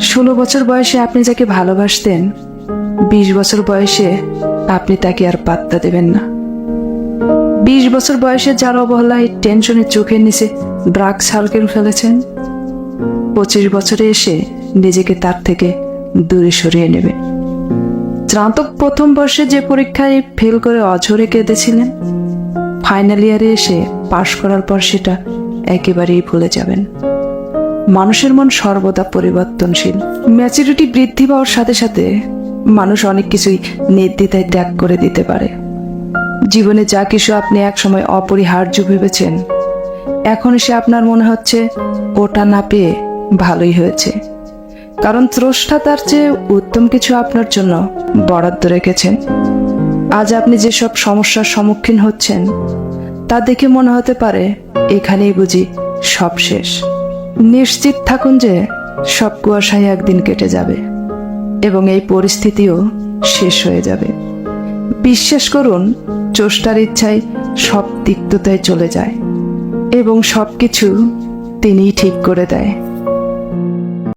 ষোলো বছর বয়সে আপনি যাকে ভালোবাসতেন, বিশ বছর বয়সে আপনি তাকে আর পাত্তা দেবেন না। বিশ বছর বয়সে যার অবহেলায় টেনশনে চোখের নিচে ড্রাগস হালকেন ফেলেছেন, পঁচিশ বছরে এসে নিজেকে তার থেকে দূরে সরিয়ে নেবে। স্নাতক প্রথম বর্ষে যে পরীক্ষায় ফেল করে অঝরে কেঁদেছিলেন, ফাইনাল ইয়ারে এসে পাশ করার পর সেটা একেবারেই ভুলে যাবেন। মানুষের মন সর্বদা পরিবর্তনশীল। ম্যাচুরিটি বৃদ্ধি পাওয়ার সাথে সাথে মানুষ অনেক কিছুই নির্দ্বিধায় ত্যাগ করে দিতে পারে। জীবনে যা কিছু আপনি একসময় অপরিহার্য ভেবেছেন এখন সে আপনার মনে হচ্ছে ওটা না পেয়ে ভালোই হয়েছে। কারণ স্রষ্টা তার চেয়ে উত্তম কিছু আপনার জন্য বরাদ্দ রেখেছেন। আজ আপনি যেসব সমস্যার সম্মুখীন হচ্ছেন, তা দেখে মনে হতে পারে এখানেই বুঝি সব শেষ। নিশ্চিত থাকুন যে সব কুয়াশায় একদিন কেটে যাবে এবং এই পরিস্থিতিও শেষ হয়ে যাবে। বিশ্বাস করুন, চোষ্টার ইচ্ছায় সব তিক্ততায় চলে যায় এবং সব কিছু তিনিই ঠিক করে দেয়।